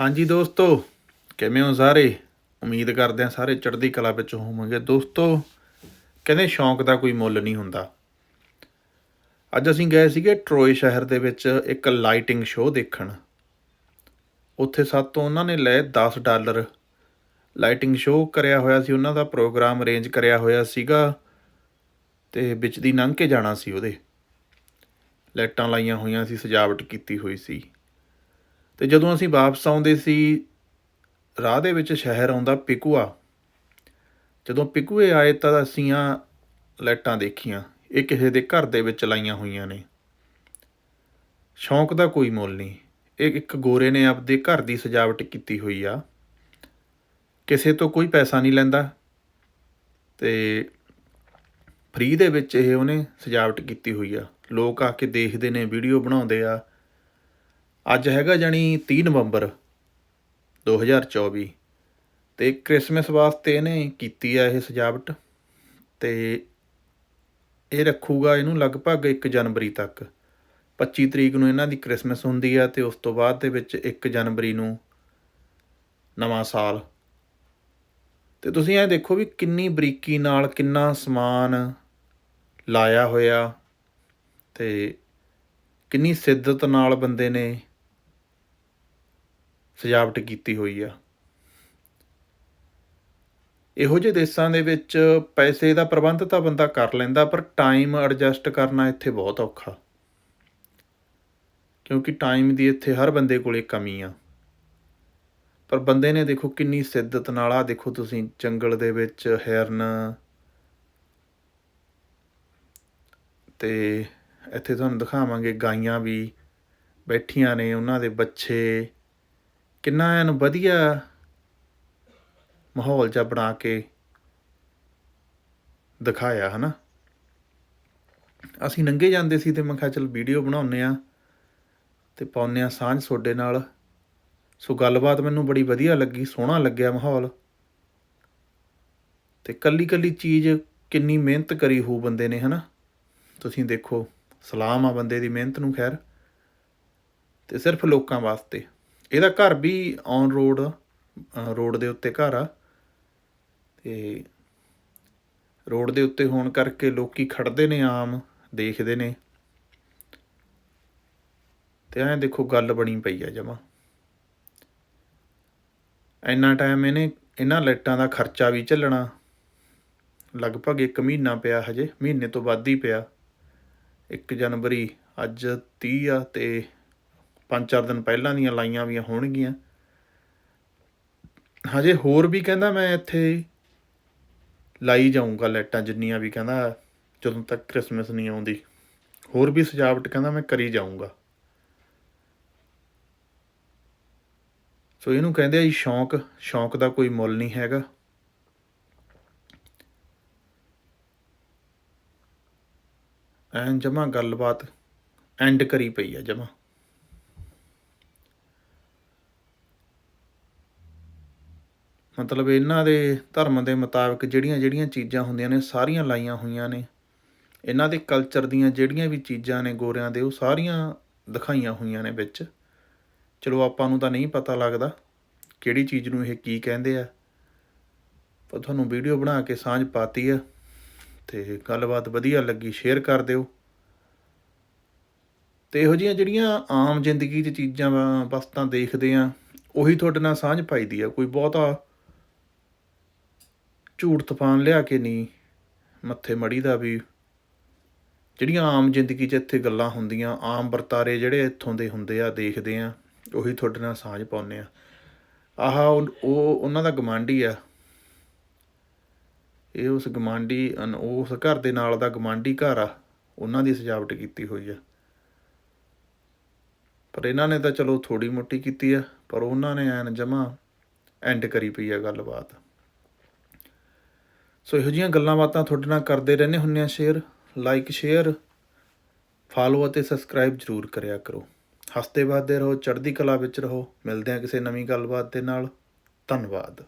ਹਾਂਜੀ ਦੋਸਤੋ, ਕਿਵੇਂ ਹੋ ਸਾਰੇ? ਉਮੀਦ ਕਰਦੇ ਹਾਂ ਸਾਰੇ ਚੜ੍ਹਦੀ ਕਲਾ ਵਿੱਚ ਹੋਵੋਗੇ। ਦੋਸਤੋ, ਕਹਿੰਦੇ ਸ਼ੌਂਕ ਦਾ ਕੋਈ ਮੁੱਲ ਨਹੀਂ ਹੁੰਦਾ। ਅੱਜ ਅਸੀਂ ਗਏ ਸੀਗੇ ਟਰੋਏ ਸ਼ਹਿਰ ਦੇ ਵਿੱਚ ਇੱਕ ਲਾਈਟਿੰਗ ਸ਼ੋਅ ਦੇਖਣ। ਉੱਥੇ ਸਾਤੋਂ ਉਹਨਾਂ ਨੇ ਲਏ 10 ਡਾਲਰ। ਲਾਈਟਿੰਗ ਸ਼ੋਅ ਕਰਿਆ ਹੋਇਆ ਸੀ, ਉਹਨਾਂ ਦਾ ਪ੍ਰੋਗਰਾਮ ਅਰੇਂਜ ਕਰਿਆ ਹੋਇਆ ਸੀਗਾ ਤੇ ਵਿੱਚ ਦੀ ਲੰਘ ਕੇ ਜਾਣਾ ਸੀ ਉਹਦੇ। ਲਾਈਟਾਂ ਲਾਈਆਂ ਹੋਈਆਂ ਸੀ, ਸਜਾਵਟ ਕੀਤੀ ਹੋਈ ਸੀ। ਤੇ ਜਦੋਂ ਅਸੀਂ ਵਾਪਸ ਆਉਂਦੇ ਸੀ, ਰਾਹ ਦੇ ਵਿੱਚ ਸ਼ਹਿਰ ਆਉਂਦਾ ਪਿਕੂਆ। ਜਦੋਂ ਪਿਕੂਏ ਆਏ ਤਾਂ ਅਸੀਂ ਆ ਲਾਈਟਾਂ ਦੇਖੀਆਂ। ਇਹ ਕਿਸੇ ਦੇ ਘਰ ਦੇ ਵਿੱਚ ਲਾਈਆਂ ਹੋਈਆਂ ਨੇ। ਸ਼ੌਂਕ ਦਾ ਕੋਈ ਮੁੱਲ ਨਹੀਂ। ਇਹ ਇੱਕ ਗੋਰੇ ਨੇ ਆਪਦੇ ਘਰ ਦੀ ਸਜਾਵਟ ਕੀਤੀ ਹੋਈ ਆ। ਕਿਸੇ ਤੋਂ ਕੋਈ ਪੈਸਾ ਨਹੀਂ ਲੈਂਦਾ। ਤੇ ਫ੍ਰੀ ਦੇ ਵਿੱਚ ਇਹ ਉਹਨੇ ਸਜਾਵਟ ਕੀਤੀ ਹੋਈ ਆ। ਲੋਕ ਆ ਕੇ ਦੇਖਦੇ ਨੇ, ਵੀਡੀਓ ਬਣਾਉਂਦੇ ਆ। ਅੱਜ ਹੈਗਾ ਜਾਨੀ 30 ਨਵੰਬਰ 2024 ਤੇ ਕ੍ਰਿਸਮਸ ਵਾਸਤੇ ਇਹਨੇ ਕੀਤੀ ਆ ਇਹ ਸਜਾਵਟ ਤੇ ਇਹ ਰੱਖੂਗਾ ਇਹਨੂੰ ਲਗਭਗ 1 ਜਨਵਰੀ ਤੱਕ। 25 ਤਰੀਕ ਨੂੰ ਇਹਨਾਂ ਦੀ ਕ੍ਰਿਸਮਸ ਹੁੰਦੀ ਆ ਤੇ ਉਸ ਤੋਂ ਬਾਅਦ ਦੇ ਵਿੱਚ 1 ਜਨਵਰੀ ਨੂੰ ਨਵਾਂ ਸਾਲ। ਤੇ ਤੁਸੀਂ ਇਹ ਦੇਖੋ ਵੀ ਕਿੰਨੀ ਬਰੀਕੀ ਨਾਲ ਕਿੰਨਾ ਸਮਾਨ ਲਾਇਆ ਹੋਇਆ ਤੇ ਕਿੰਨੀ ਸਿੱਧਤ ਨਾਲ ਬੰਦੇ ਨੇ ਸਜਾਵਟ ਕੀਤੀ ਹੋਈ ਆ। ਇਹੋ ਜਿਹੇ ਦੇਸ਼ਾਂ ਦੇ ਵਿੱਚ ਪੈਸੇ ਦਾ ਪ੍ਰਬੰਧ ਤਾਂ ਬੰਦਾ ਕਰ ਲੈਂਦਾ, ਪਰ ਟਾਈਮ ਐਡਜਸਟ ਕਰਨਾ ਇੱਥੇ ਬਹੁਤ ਔਖਾ। ਕਿਉਂਕਿ ਟਾਈਮ ਦੀ ਇੱਥੇ ਹਰ ਬੰਦੇ ਕੋਲੇ ਕਮੀ ਆ। ਪਰ ਬੰਦੇ ਨੇ ਦੇਖੋ ਕਿੰਨੀ ਸਿੱਧਤ ਨਾਲ ਆ ਦੇਖੋ ਤੁਸੀਂ ਜੰਗਲ ਦੇ ਵਿੱਚ ਹਿਰਨ ਤੇ ਇੱਥੇ ਤੁਹਾਨੂੰ ਦਿਖਾਵਾਂਗੇ ਗਾਈਆਂ ਵੀ ਬੈਠੀਆਂ ਨੇ, ਉਹਨਾਂ ਦੇ ਬੱਚੇ ਕਿੰਨਾ ਐਨ ਵਧੀਆ ਮਾਹੌਲ ਜਿਹਾ ਬਣਾ ਕੇ ਦਿਖਾਇਆ, ਹਨਾ? ਅਸੀਂ ਨੰਗੇ ਜਾਂਦੇ ਸੀ ਤੇ ਮੈਂ ਕਿਹਾ ਚਲ ਵੀਡੀਓ ਬਣਾਉਨੇ ਆ ਤੇ ਪਾਉਨੇ ਆ ਸਾਂਝ ਤੁਹਾਡੇ ਨਾਲ। ਸੋ ਗੱਲਬਾਤ ਮੈਨੂੰ ਬੜੀ ਵਧੀਆ ਲੱਗੀ, ਸੋਹਣਾ ਲੱਗਿਆ ਮਾਹੌਲ। ਤੇ ਕੱਲੀ ਕੱਲੀ ਚੀਜ਼ ਕਿੰਨੀ ਮਿਹਨਤ ਕਰੀ ਹੋ ਬੰਦੇ ਨੇ, ਹਨਾ? ਤੁਸੀਂ ਦੇਖੋ, ਸਲਾਮ ਆ ਬੰਦੇ ਦੀ ਮਿਹਨਤ ਨੂੰ, ਖੈਰ। ਤੇ ਸਿਰਫ ਲੋਕਾਂ ਵਾਸਤੇ। ਇਹਦਾ ਘਰ ਵੀ ਔਨ ਰੋਡ ਰੋਡ ਦੇ ਉੱਤੇ ਘਰ ਆ। ਤੇ ਰੋਡ ਦੇ ਉੱਤੇ ਹੋਣ ਕਰਕੇ ਲੋਕੀ ਖੜਦੇ ਨੇ ਆਮ, ਦੇਖਦੇ ਨੇ। ਤੇ ਐਂ ਦੇਖੋ ਗੱਲ ਬਣੀ ਪਈ ਆ ਜਮਾ। ਇੰਨਾ ਟਾਈਮ ਇਹਨੇ ਇਹਨਾਂ ਲਾਈਟਾਂ ਦਾ ਖਰਚਾ ਵੀ ਝੱਲਣਾ। ਲਗਭਗ 1 ਮਹੀਨਾ ਪਿਆ ਹਜੇ, ਮਹੀਨੇ ਤੋਂ ਵੱਧ ਹੀ ਪਿਆ। 1 ਜਨਵਰੀ, ਅੱਜ 30 ਆ ਤੇ 5-4 ਦਿਨ ਪਹਿਲਾਂ ਦੀਆਂ ਲਾਈਆਂ ਵੀ ਹੋਣਗੀਆਂ। ਹਜੇ ਹੋਰ ਵੀ ਕਹਿੰਦਾ ਮੈਂ ਇੱਥੇ ਲਾਈ ਜਾਊਂਗਾ ਲਾਈਟਾਂ ਜਿੰਨੀਆਂ ਵੀ ਕਹਿੰਦਾ, ਜਦੋਂ ਤੱਕ ਕ੍ਰਿਸਮਸ ਨਹੀਂ ਆਉਂਦੀ। ਹੋਰ ਵੀ ਸਜਾਵਟ ਕਹਿੰਦਾ ਮੈਂ ਕਰੀ ਜਾਊਂਗਾ। ਸੋ ਇਹਨੂੰ ਕਹਿੰਦੇ ਆ ਜੀ ਸ਼ੌਂਕ ਸ਼ੌਂਕ ਦਾ ਕੋਈ ਮੁੱਲ ਨਹੀਂ ਹੈਗਾ। ਐਂ ਜਮਾ ਗੱਲਬਾਤ ਐਂਡ ਕਰੀ ਪਈ ਆ ਜਮਾ। ਮਤਲਬ ਇਹਨਾਂ ਦੇ ਧਰਮ ਦੇ ਮੁਤਾਬਕ ਜਿਹੜੀਆਂ ਜਿਹੜੀਆਂ ਚੀਜ਼ਾਂ ਹੁੰਦੀਆਂ ਨੇ, ਸਾਰੀਆਂ ਲਾਈਆਂ ਹੋਈਆਂ ਨੇ। ਇਹਨਾਂ ਦੇ ਕਲਚਰ ਦੀਆਂ ਜਿਹੜੀਆਂ ਵੀ ਚੀਜ਼ਾਂ ਨੇ ਗੋਰਿਆਂ ਦੇ, ਉਹ ਸਾਰੀਆਂ ਦਿਖਾਈਆਂ ਹੋਈਆਂ ਨੇ ਵਿੱਚ। ਚਲੋ ਆਪਾਂ ਨੂੰ ਤਾਂ ਨਹੀਂ ਪਤਾ ਲੱਗਦਾ ਕਿਹੜੀ ਚੀਜ਼ ਨੂੰ ਇਹ ਕੀ ਕਹਿੰਦੇ ਆ। ਪਰ ਤੁਹਾਨੂੰ ਵੀਡੀਓ ਬਣਾ ਕੇ ਸਾਂਝ ਪਾਤੀ ਆ ਤੇ ਗੱਲਬਾਤ ਵਧੀਆ ਲੱਗੀ ਸ਼ੇਅਰ ਕਰ ਦਿਓ। ਤੇ ਇਹੋ ਜਿਹੀਆਂ ਜਿਹੜੀਆਂ ਆਮ ਜ਼ਿੰਦਗੀ 'ਚ ਚੀਜ਼ਾਂ ਵਾ- ਵਸਤਾਂ ਦੇਖਦੇ ਆ, ਉਹੀ ਤੁਹਾਡੇ ਨਾਲ ਸਾਂਝ ਪਾਈਦੀ ਆ। ਕੋਈ ਬਹੁਤਾ ਝੂਠ ਤੂਫਾਨ ਲਿਆ ਕੇ ਨਹੀਂ ਮੱਥੇ ਮੜੀ ਦਾ ਵੀ। ਜਿਹੜੀਆਂ ਆਮ ਜ਼ਿੰਦਗੀ 'ਚ ਇੱਥੇ ਗੱਲਾਂ ਹੁੰਦੀਆਂ, ਆਮ ਵਰਤਾਰੇ ਜਿਹੜੇ ਇੱਥੋਂ ਦੇ ਹੁੰਦੇ ਆ, ਦੇਖਦੇ ਆ, ਉਹੀ ਤੁਹਾਡੇ ਨਾਲ ਸਾਂਝ ਪਾਉਂਦੇ ਆ। ਆਹ ਉਹ ਉਹਨਾਂ ਦਾ ਗਮਾਂਡੀ ਆ। ਇਹ ਉਸ ਗਮਾਂਡੀ ਅਨ- ਉਸ ਘਰ ਦੇ ਨਾਲ ਦਾ ਗਮਾਂਡੀ ਘਰ ਆ, ਉਹਨਾਂ ਦੀ ਸਜਾਵਟ ਕੀਤੀ ਹੋਈ ਆ। ਪਰ ਇਹਨਾਂ ਨੇ ਤਾਂ ਚਲੋ ਥੋੜੀ ਮੋਟੀ ਕੀਤੀ ਆ, ਪਰ ਉਹਨਾਂ ਨੇ ਐਨ ਜਮਾ ਐਂਡ ਕਰੀ ਪਈ ਆ ਗੱਲਬਾਤ। ਸੋ ਇਹੋ ਜਿਹੀਆਂ ਗੱਲਾਂ ਬਾਤਾਂ ਤੁਹਾਡੇ ਨਾਲ ਕਰਦੇ ਰਹਿੰਦੇ ਹੁੰਨੇ ਆ ਸ਼ੇਅਰ ਲਾਈਕ ਸ਼ੇਅਰ ਫਾਲੋ ਅਤੇ ਸਬਸਕ੍ਰਾਈਬ ਜਰੂਰ ਕਰਿਆ ਕਰੋ। ਹੱਸਦੇ ਵੱਸਦੇ ਰਹੋ, ਚੜ੍ਹਦੀ ਕਲਾ ਵਿੱਚ ਰਹੋ। ਮਿਲਦੇ ਆ ਕਿਸੇ ਨਵੀਂ ਗੱਲਬਾਤ ਦੇ ਨਾਲ। ਧੰਨਵਾਦ।